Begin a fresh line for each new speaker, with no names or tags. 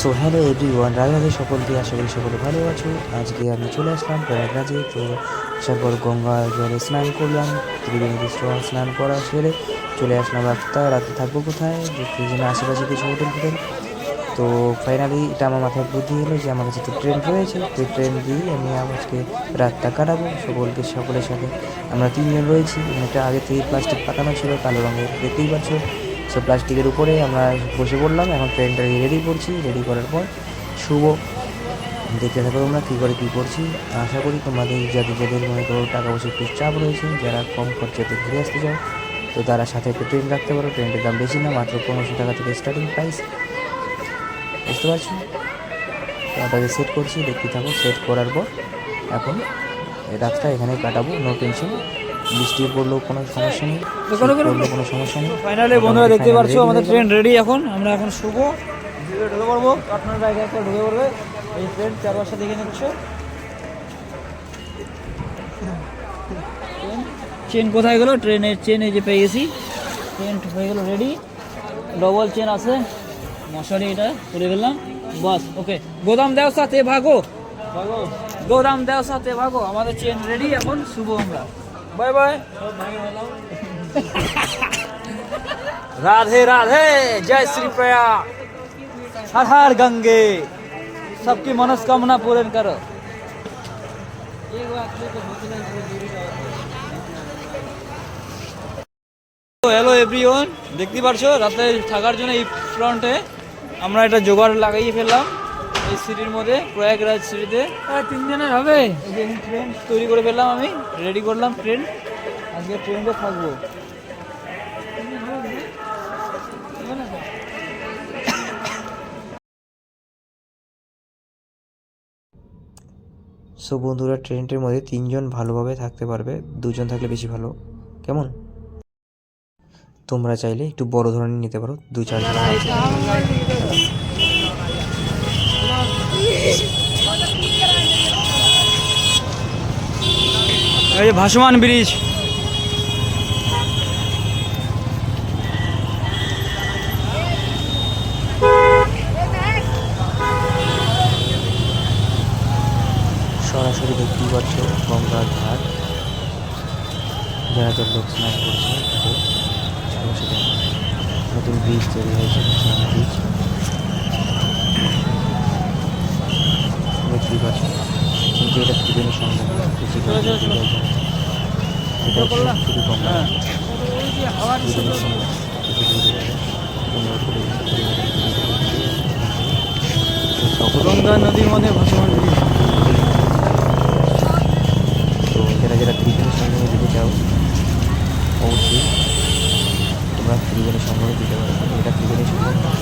So hello everyone Radhe Radhe সকলকে আশা করি সকলে ভালো আছো। আজকে আমি চলে আসলাম প্রয়াগরাজে। তো আসার পর গঙ্গা জলে স্নান করলাম, ত্রিবেণী স্নান করা সেরে চলে আসলাম রাতটা রাতে থাকব কোথায়? দেখতে জন্য আশেপাশে কিছু হোটেল ফোটেল। তো ফাইনালি এটা আমার মাথায় বুদ্ধি হলো যে আমার কাছে তো ট্রেন রয়েছে। তো ট্রেন দিয়েই আমি আজকে রাতটা কাটাবো। সকলকে সকলের সাথে আমরা তিনজন রয়েছি। একটা আগে থেকে প্লাস্টিক পাতানো ছিল, কালো রঙের দেখতেই পাচ্ছ। সো প্লাস্টিকের উপরে আমরা বসে পড়লাম। এখন ট্রেনটা রেডি করছি রেডি করার পর শুভ দেখতে থাকো তোমরা কী করে কী করছি। আশা করি তোমাদের যাদের যাদের মনে করো টাকা পয়সা একটু চাপ রয়েছে, যারা কম খরচাতে ঘুরে আসতে চাও, তো তারা সাথে একটু ট্রেন রাখতে পারো। ট্রেনটার দাম বেশি না, মাত্র পনেরোশো টাকা থেকে স্টার্টিং প্রাইস বুঝতে পারছ? তো ওটাকে সেট করছি, দেখতে থাকো। সেট করার পর এখন রাতটা এখানে কাটাবো নো টেনশন বৃষ্টি পড়লেও কোনো সমস্যা নেই পড়লেও কোনো সমস্যা নেই।
ফাইনালি বন্ধুরা দেখতে পাচ্ছ আমাদের ট্রেন রেডি এখন। আমরা এখন শুভ ঢুকে পড়ব। আপনার জায়গায় একটা ঢুকে পড়বে। এই ট্রেন চার চারপাশে দেখে নিচ্ছ। চেন কোথায় গেলো? ট্রেনের চেন এই যে পেয়ে গেছি। ট্রেন হয়ে গেলো রেডি ডবল চেন আছে। মশারি এটা করে ফেললাম। বাস ওকে গোদাম দেও সাথে ভাগো। ভাগো। গোদাম দেও সাথে ভাগো। আমাদের চেন রেডি এখন। শুভ আমরা। বাই বাই राधे राधे जय श्री प्रयाग हर हर गंगे सबकी मनस्कामना पूर्ण करो হ্যালো এভরিওয়ান দেখতে পারছো রাতে থাকার জন্য এই ফ্রন্টে আমরা একটা জোগাড় লাগাইয়ে ফেললাম এই সিটির মধ্যে, প্রয়াগরাজ সিটিতে তিন দিনের হবে। ট্রেন তৈরি করে ফেললাম আমি রেডি করলাম ট্রেন আজকে ট্রেনটা থাকব।
সো বন্ধুরা ট্রেনটির মধ্যে তিনজন ভালোভাবে থাকতে পারবে, দুজন থাকলে বেশি ভালো। কেমন? তোমরা চাইলে একটু বড় ধরনের নিতে পারো দু চারজন।
এই যে ভাসমান ব্রিজ।
সরাসরি দেখতেই পাচ্ছ গঙ্গার ঘাট। যারা যারা লোক স্নান করছে নতুন ব্রিজ তৈরি হয়েছে ভাসমান ব্রিজ। দেখতেই পাচ্ছ কিন্তু এটা না, বেশি
চলো, চলো,
শুধু গঙ্গা
হ্যাঁ। নদীর মধ্যে ভাসমান
তো যারা যারা ত্রিবেণী সঙ্গমে দিতে চাও অবশ্যই তোমরা ত্রিবেণী সঙ্গমে দিতে পারো এটা সঙ্গম আমরা